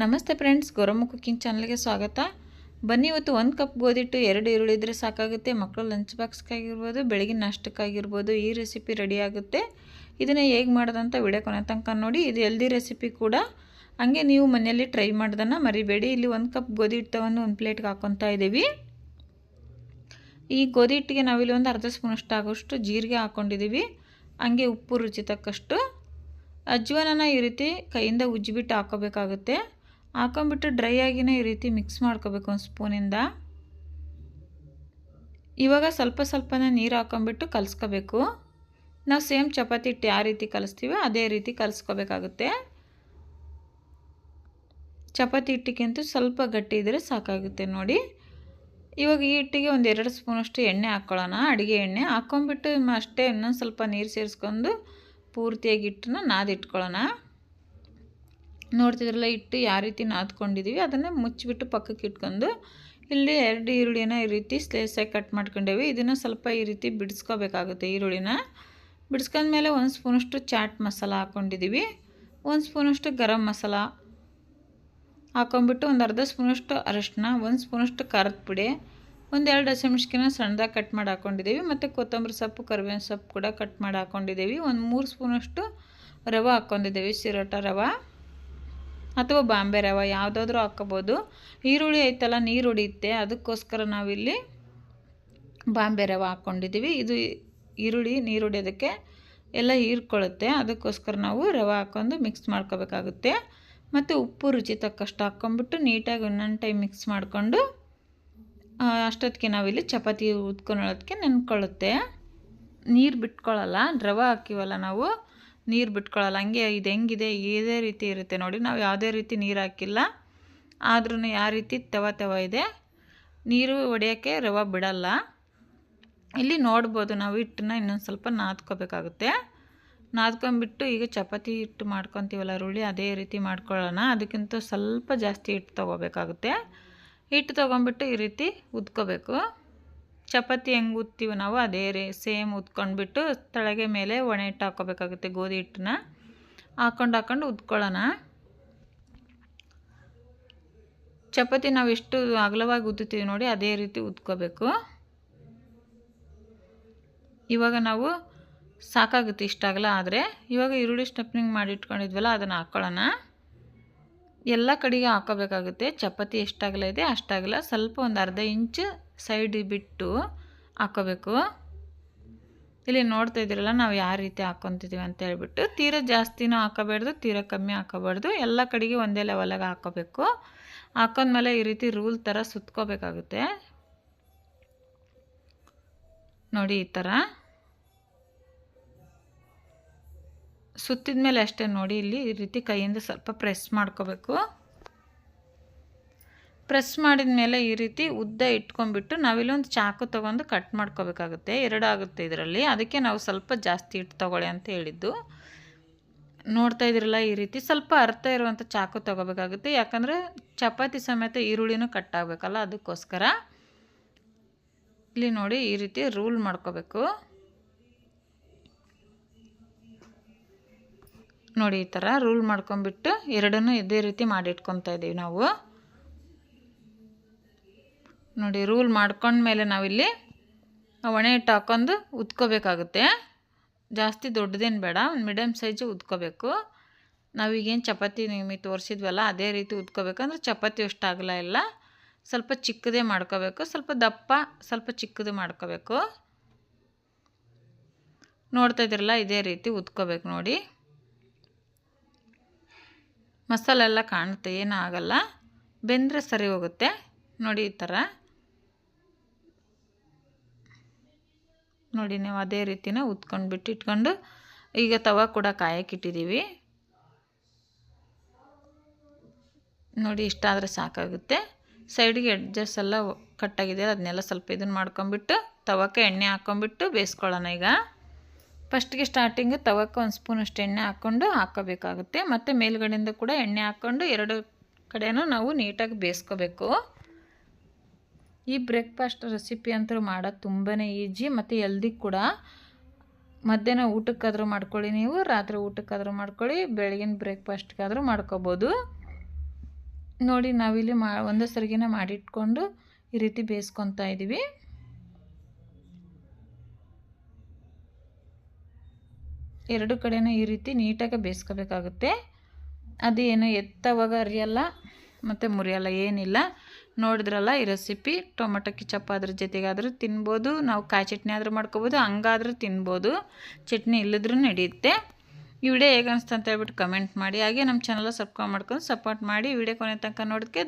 ನಮಸ್ತೆ friends, Gowramma cooking ಚಾನಲ್ಗೆ ಸ್ವಾಗತ. ಬನ್ನಿ, ಇವತ್ತು ಒಂದು ಕಪ್ ಗೋಧಿಟ್ಟು ಎರಡು ಈರುಳ್ಳಿ ಇದ್ರೆ ಸಾಕಾಗುತ್ತೆ. ಮಕ್ಕಳು ಲಂಚ್ ಬಾಕ್ಸ್ಗಾಗಿರ್ಬೋದು ಬೆಳಗಿನ ನಾಷ್ಟಕ್ಕಾಗಿರ್ಬೋದು ಈ ರೆಸಿಪಿ ರೆಡಿ ಆಗುತ್ತೆ. ಇದನ್ನು ಹೇಗೆ ಮಾಡೋದಂತ ವಿಡಿಯೋ ಕೊನೆ ತನಕ ನೋಡಿ, ಇದು ಎಲ್ದಿ ರೆಸಿಪಿ ಕೂಡ. ಹಂಗೆ ನೀವು ಮನೆಯಲ್ಲಿ ಟ್ರೈ ಮಾಡ್ದನ್ನು ಮರಿಬೇಡಿ. ಇಲ್ಲಿ ಒಂದು ಕಪ್ ಗೋಧಿ ಹಿಟ್ಟು ತಗೊಂಡು ಒಂದು ಪ್ಲೇಟ್ಗೆ ಹಾಕ್ಕೊತಾ ಇದ್ದೀವಿ. ಈ ಗೋಧಿ ಹಿಟ್ಟಿಗೆ ನಾವಿಲ್ಲಿ ಒಂದು ಅರ್ಧ ಸ್ಪೂನಷ್ಟು ಆಗೋಷ್ಟು ಜೀರಿಗೆ ಹಾಕ್ಕೊಂಡಿದ್ದೀವಿ ಹಾಗೆ ಉಪ್ಪು ರುಚಿ ತಕ್ಕಷ್ಟು. ಅಜ್ವಾನನ ಈ ರೀತಿ ಕೈಯಿಂದ ಉಜ್ಜಿಬಿಟ್ಟು ಹಾಕೋಬೇಕಾಗುತ್ತೆ. ಹಾಕೊಂಬಿಟ್ಟು ಡ್ರೈ ಆಗಿನೇ ಈ ರೀತಿ ಮಿಕ್ಸ್ ಮಾಡ್ಕೋಬೇಕು ಒಂದು ಸ್ಪೂನಿಂದ. ಇವಾಗ ಸ್ವಲ್ಪ ಸ್ವಲ್ಪನೇ ನೀರು ಹಾಕೊಂಬಿಟ್ಟು ಕಲಿಸ್ಕೋಬೇಕು. ನಾವು ಸೇಮ್ ಚಪಾತಿ ಹಿಟ್ಟು ಯಾವ ರೀತಿ ಕಲಿಸ್ತೀವೋ ಅದೇ ರೀತಿ ಕಲಿಸ್ಕೋಬೇಕಾಗುತ್ತೆ. ಚಪಾತಿ ಹಿಟ್ಟಿಗಿಂತೂ ಸ್ವಲ್ಪ ಗಟ್ಟಿ ಇದ್ದರೆ ಸಾಕಾಗುತ್ತೆ ನೋಡಿ. ಇವಾಗ ಈ ಹಿಟ್ಟಿಗೆ ಒಂದು ಎರಡು ಸ್ಪೂನಷ್ಟು ಎಣ್ಣೆ ಹಾಕ್ಕೊಳ್ಳೋಣ ಅಡುಗೆ ಎಣ್ಣೆ ಹಾಕ್ಕೊಂಬಿಟ್ಟು ಅಷ್ಟೇ ಇನ್ನೊಂದು ಸ್ವಲ್ಪ ನೀರು ಸೇರಿಸ್ಕೊಂಡು ಪೂರ್ತಿಯಾಗಿ ಹಿಟ್ಟನ್ನ ನಾದಿಟ್ಕೊಳ್ಳೋಣ. ನೋಡ್ತಿದ್ರಲ್ಲ, ಇಟ್ಟು ಯಾವ ರೀತಿ ನಾದ್ಕೊಂಡಿದ್ದೀವಿ ಅದನ್ನು ಮುಚ್ಚಿಬಿಟ್ಟು ಪಕ್ಕಕ್ಕೆ ಇಟ್ಕೊಂಡು, ಇಲ್ಲಿ ಎರಡು ಈರುಳ್ಳಿನ ಈ ರೀತಿ ಸ್ಲೇಸಾಗಿ ಕಟ್ ಮಾಡ್ಕೊಂಡೇವಿ. ಇದನ್ನು ಸ್ವಲ್ಪ ಈ ರೀತಿ ಬಿಡಿಸ್ಕೋಬೇಕಾಗುತ್ತೆ ಈರುಳ್ಳಿನ. ಬಿಡಿಸ್ಕೊಂಡ್ಮೇಲೆ ಒಂದು ಸ್ಪೂನಷ್ಟು ಚಾಟ್ ಮಸಾಲ ಹಾಕ್ಕೊಂಡಿದ್ದೀವಿ ಒಂದು ಸ್ಪೂನಷ್ಟು ಗರಂ ಮಸಾಲ ಹಾಕೊಂಡ್ಬಿಟ್ಟು ಒಂದು ಅರ್ಧ ಸ್ಪೂನಷ್ಟು ಅರಶಿನ, ಒಂದು ಸ್ಪೂನಷ್ಟು ಖಾರದ ಪುಡಿ, ಒಂದು ಎರಡು ಹಸಿಮೆಣ್ಸಿನ ಸಣ್ಣದಾಗಿ ಕಟ್ ಮಾಡಿ ಹಾಕ್ಕೊಂಡಿದ್ದೀವಿ ಮತ್ತು ಕೊತ್ತಂಬರಿ ಸೊಪ್ಪು, ಕರಿಬೇವಿನ ಸೊಪ್ಪು ಕೂಡ ಕಟ್ ಮಾಡಿ ಹಾಕ್ಕೊಂಡಿದ್ದೀವಿ ಒಂದು ಮೂರು ಸ್ಪೂನಷ್ಟು ರವೆ ಹಾಕ್ಕೊಂಡಿದ್ದೀವಿ ಸಿರೋಟ ರವೆ. ಅಥವಾ ಬಾಂಬೆ ರವೆ ಯಾವುದಾದ್ರೂ ಹಾಕ್ಕೋಬೋದು ಈರುಳ್ಳಿ ಐತಲ್ಲ, ನೀರು ಉಡಿಯುತ್ತೆ. ಅದಕ್ಕೋಸ್ಕರ ನಾವಿಲ್ಲಿ ಬಾಂಬೆ ರವೆ ಹಾಕ್ಕೊಂಡಿದ್ದೀವಿ ಇದು ಈರುಳ್ಳಿ, ನೀರು ಹೊಡೆಯೋದಕ್ಕೆ ಎಲ್ಲ ಹೀರ್ಕೊಳ್ಳುತ್ತೆ. ಅದಕ್ಕೋಸ್ಕರ ನಾವು ರವೆ ಹಾಕ್ಕೊಂಡು ಮಿಕ್ಸ್ ಮಾಡ್ಕೋಬೇಕಾಗುತ್ತೆ. ಮತ್ತು ಉಪ್ಪು ರುಚಿ ತಕ್ಕಷ್ಟು ಹಾಕ್ಕೊಂಬಿಟ್ಟು ನೀಟಾಗಿ ಒಂದೊಂದು ಟೈಮ್ ಮಿಕ್ಸ್ ಮಾಡಿಕೊಂಡು ಅಷ್ಟೊತ್ತಿಗೆ ನಾವಿಲ್ಲಿ ಚಪಾತಿ ಉದ್ಕೊಳ್ಳೋದಕ್ಕೆ ನೆನ್ಕೊಳ್ಳುತ್ತೆ. ನೀರು ಬಿಟ್ಕೊಳ್ಳಲ್ಲ ರವೆ ಹಾಕಿವಲ್ಲ ನಾವು. ನೀರು ಬಿಟ್ಕೊಳ್ಳಲ್ಲ ಹಂಗೆ ಇದು ಹೆಂಗಿದೆ? ಇದೇ ರೀತಿ ಇರುತ್ತೆ ನೋಡಿ. ನಾವು ಯಾವುದೇ ರೀತಿ ನೀರು ಹಾಕಿಲ್ಲ. ಆದ್ರೂ ಯಾವ ರೀತಿ ತವ ತವ ಇದೆ. ನೀರು ಒಡೆಯೋಕ್ಕೆ ರವೆ ಬಿಡಲ್ಲ. ಇಲ್ಲಿ ನೋಡ್ಬೋದು ನಾವು ಹಿಟ್ಟನ್ನ ಇನ್ನೊಂದು ಸ್ವಲ್ಪ ನಾದ್ಕೋಬೇಕಾಗುತ್ತೆ. ನಾದ್ಕೊಂಬಿಟ್ಟು ಈಗ ಚಪಾತಿ ಹಿಟ್ಟು ಮಾಡ್ಕೊತೀವಲ್ಲ ರುಳ್ಳಿ ಅದೇ ರೀತಿ ಮಾಡ್ಕೊಳ್ಳೋಣ. ಅದಕ್ಕಿಂತ ಸ್ವಲ್ಪ ಜಾಸ್ತಿ ಹಿಟ್ಟು ತೊಗೋಬೇಕಾಗುತ್ತೆ. ಹಿಟ್ಟು ತೊಗೊಂಬಿಟ್ಟು ಈ ರೀತಿ ಉದ್ಕೋಬೇಕು. ಚಪಾತಿ ಹೆಂಗೆ ಉತ್ತೀವಿ ನಾವು ಅದೇ ರೀ ಸೇಮ್ ಉತ್ಕೊಂಡ್ಬಿಟ್ಟು ತಳಗೆ ಮೇಲೆ ಒಣ ಹಿಟ್ಟು ಹಾಕ್ಕೋಬೇಕಾಗುತ್ತೆ ಗೋಧಿ ಹಿಟ್ಟನ್ನ. ಹಾಕೊಂಡು ಹಾಕೊಂಡು ಉತ್ಕೊಳ್ಳೋಣ. ಚಪಾತಿ ನಾವು ಎಷ್ಟು ಅಗಲವಾಗಿ ಉದ್ದುತ್ತೀವಿ ನೋಡಿ ಅದೇ ರೀತಿ ಉದ್ಕೋಬೇಕು ಇವಾಗ ನಾವು ಸಾಕಾಗುತ್ತೆ ಇಷ್ಟ ಅಗಲ ಆದರೆ ಇವಾಗ ಈರುಳ್ಳಿ ಸ್ಟೆಪ್ನಿಂಗ್ ಮಾಡಿ ಇಟ್ಕೊಂಡಿದ್ವಲ್ಲ, ಅದನ್ನು ಹಾಕ್ಕೊಳ್ಳೋಣ. ಎಲ್ಲ ಕಡೆಗೆ ಹಾಕೋಬೇಕಾಗುತ್ತೆ. ಚಪಾತಿ ಎಷ್ಟಾಗಲ ಇದೆ ಅಷ್ಟಾಗಲ್ಲ. ಸ್ವಲ್ಪ ಒಂದು ಅರ್ಧ ಇಂಚು ಸೈಡ್ ಬಿಟ್ಟು ಹಾಕೋಬೇಕು. ಇಲ್ಲಿ ನೋಡ್ತಾ ಇದ್ದೀರಲ್ಲ, ನಾವು ಯಾವ ರೀತಿ ಹಾಕೊತಿದ್ದೀವಿ ಅಂತ ಹೇಳ್ಬಿಟ್ಟು. ತೀರ ಜಾಸ್ತಿನೂ ಹಾಕೋಬಾರ್ದು, ತೀರ ಕಮ್ಮಿ ಹಾಕೋಬಾರ್ದು. ಎಲ್ಲ ಕಡೆಗೆ ಒಂದೇ ಲೆವೆಲಾಗಿ ಹಾಕೋಬೇಕು. ಹಾಕೊಂಡ್ಮೇಲೆ ಈ ರೀತಿ ರೂಲ್ ಥರ ಸುತ್ಕೋಬೇಕಾಗುತ್ತೆ. ನೋಡಿ ಈ ಥರ. ಸುತ್ತಿದ ಮೇಲೆ ಅಷ್ಟೇ ನೋಡಿ, ಇಲ್ಲಿ ಈ ರೀತಿ ಕೈಯಿಂದ ಸ್ವಲ್ಪ ಪ್ರೆಸ್ ಮಾಡ್ಕೋಬೇಕು. ಪ್ರೆಸ್ ಮಾಡಿದ ಮೇಲೆ ಈ ರೀತಿ ಉದ್ದ ಇಟ್ಕೊಂಡ್ಬಿಟ್ಟು ನಾವಿಲ್ಲೊಂದು ಚಾಕು ತೊಗೊಂಡು ಕಟ್ ಮಾಡ್ಕೋಬೇಕಾಗುತ್ತೆ. ಎರಡು ಆಗುತ್ತೆ ಇದರಲ್ಲಿ. ಅದಕ್ಕೆ ನಾವು ಸ್ವಲ್ಪ ಜಾಸ್ತಿ ಇಟ್ಟು ತೊಗೊಳ್ಳಿ ಅಂತ ಹೇಳಿದ್ದು. ನೋಡ್ತಾ ಇದ್ರಲ್ಲ ಈ ರೀತಿ ಸ್ವಲ್ಪ ಅರ್ಥ ಇರುವಂಥ ಚಾಕು ತೊಗೋಬೇಕಾಗುತ್ತೆ. ಯಾಕಂದರೆ ಚಪಾತಿ ಸಮೇತ ಈರುಳ್ಳಿನೂ ಕಟ್ ಆಗಬೇಕಲ್ಲ, ಅದಕ್ಕೋಸ್ಕರ. ಇಲ್ಲಿ ನೋಡಿ ಈ ರೀತಿ ರೂಲ್ ಮಾಡ್ಕೋಬೇಕು. ನೋಡಿ ಈ ಥರ ರೂಲ್ ಮಾಡ್ಕೊಂಬಿಟ್ಟು ಎರಡನ್ನೂ ಇದೇ ರೀತಿ ಮಾಡಿಟ್ಕೊತಾ ಇದ್ದೀವಿ ನಾವು. ನೋಡಿ ರೂಲ್ ಮಾಡ್ಕೊಂಡ್ಮೇಲೆ ನಾವಿಲ್ಲಿ ಒಣೆ ಹಿಟ್ಟು ಹಾಕೊಂಡು ಉದ್ಕೋಬೇಕಾಗುತ್ತೆ. ಜಾಸ್ತಿ ದೊಡ್ಡದೇನು ಬೇಡ ಒಂದು ಮೀಡಿಯಮ್ ಸೈಜು ಉದ್ಕೋಬೇಕು. ನಾವೀಗೇನು ಚಪಾತಿ ನಿಮಗೆ ತೋರಿಸಿದ್ವಲ್ಲ, ಅದೇ ರೀತಿ ಉದ್ಕೋಬೇಕಂದ್ರೆ ಚಪಾತಿ ಅಷ್ಟು ಆಗಲ್ಲ ಇಲ್ಲ. ಸ್ವಲ್ಪ ಚಿಕ್ಕದೇ ಮಾಡ್ಕೋಬೇಕು, ಸ್ವಲ್ಪ ದಪ್ಪ ಸ್ವಲ್ಪ ಚಿಕ್ಕದು ಮಾಡ್ಕೋಬೇಕು. ನೋಡ್ತಾ ಇದ್ದೀರಲ್ಲ ಇದೇ ರೀತಿ ಉದ್ಕೋಬೇಕು ನೋಡಿ. ಮಸಾಲೆ ಎಲ್ಲ ಕಾಣುತ್ತೆ ಏನೂ ಆಗಲ್ಲ ಬೆಂದರೆ ಸರಿ ಹೋಗುತ್ತೆ. ನೋಡಿ ಈ ಥರ. ನೋಡಿ ನೀವು ಅದೇ ರೀತಿನ ಉತ್ಕೊಂಡು ಬಿಟ್ಟು ಇಟ್ಕೊಂಡು ಈಗ ತವ ಕೂಡ ಕಾಯಕ್ಕಿಟ್ಟಿದ್ದೀವಿ ನೋಡಿ ಇಷ್ಟಾದರೆ ಸಾಕಾಗುತ್ತೆ. ಸೈಡ್ಗೆ ಎಡ್ಜಸ್ ಎಲ್ಲ ಕಟ್ಟಾಗಿದೆ ಅದನ್ನೆಲ್ಲ ಸ್ವಲ್ಪ ಇದನ್ನು ಮಾಡ್ಕೊಂಬಿಟ್ಟು ತವಕ್ಕೆ ಎಣ್ಣೆ ಹಾಕ್ಕೊಂಬಿಟ್ಟು ಬೇಯಿಸ್ಕೊಳ್ಳೋಣ ಈಗ. ಫಸ್ಟ್ಗೆ ಸ್ಟಾರ್ಟಿಂಗ್ ತವಕ್ಕೆ ಒಂದು ಸ್ಪೂನಷ್ಟು ಎಣ್ಣೆ ಹಾಕ್ಕೊಂಡು ಹಾಕೋಬೇಕಾಗುತ್ತೆ. ಮತ್ತು ಮೇಲ್ಗಡೆಯಿಂದ ಕೂಡ ಎಣ್ಣೆ ಹಾಕ್ಕೊಂಡು ಎರಡು ಕಡೆಯೂ ನಾವು ನೀಟಾಗಿ ಬೇಯಿಸ್ಕೋಬೇಕು. ಈ ಬ್ರೇಕ್ಫಾಸ್ಟ್ ರೆಸಿಪಿ ಅಂತೂ ಮಾಡೋದು ತುಂಬಾ ಈಜಿ ಮತ್ತು ಎಲ್ದಿ ಕೂಡ. ಮಧ್ಯಾಹ್ನ ಊಟಕ್ಕಾದರೂ ಮಾಡ್ಕೊಳ್ಳಿ ನೀವು, ರಾತ್ರಿ ಊಟಕ್ಕಾದರೂ ಮಾಡ್ಕೊಳ್ಳಿ, ಬೆಳಗಿನ ಬ್ರೇಕ್ಫಾಸ್ಟ್ಗಾದರೂ ಮಾಡ್ಕೋಬೋದು. ನೋಡಿ ನಾವಿಲ್ಲಿ ಮಾ ಒಂದೇ ಸರಿಗಿನ ಮಾಡಿಟ್ಕೊಂಡು ಈ ರೀತಿ ಬೇಯಿಸ್ಕೊತಾ ಇದ್ದೀವಿ ಎರಡು ಕಡೆನೂ ಈ ರೀತಿ ನೀಟಾಗಿ ಬೇಯಿಸ್ಕೋಬೇಕಾಗುತ್ತೆ. ಅದೇನು ಎತ್ತವಾಗ ಅರಿಯಲ್ಲ ಮತ್ತು ಮುರಿಯಲ್ಲ, ಏನಿಲ್ಲ. ನೋಡಿದ್ರಲ್ಲ ಈ ರೆಸಿಪಿ ಟೊಮೆಟೊ ಕಿಚಪ್ ಅದ್ರ ಜೊತೆಗಾದರೂ ತಿನ್ಬೋದು. ನಾವು ಕಾಯಿ ಚಟ್ನಿ ಆದರೂ ಮಾಡ್ಕೋಬೋದು, ಹಂಗಾದರೂ ತಿನ್ಬೋದು. ಚಟ್ನಿ ಇಲ್ಲದ್ರೂ ನಡೆಯುತ್ತೆ. ಈ ವಿಡಿಯೋ ಹೇಗೆ ಹೇಳ್ಬಿಟ್ಟು ಕಮೆಂಟ್ ಮಾಡಿ. ಹಾಗೆ ನಮ್ಮ ಚಾನಲ್ ಸಬ್ಸ್ಕ್ರೈಬ್ ಮಾಡ್ಕೊಂಡು ಸಪೋರ್ಟ್ ಮಾಡಿ. ವಿಡಿಯೋ ಕೊನೆ ತನಕ ನೋಡೋದಕ್ಕೆ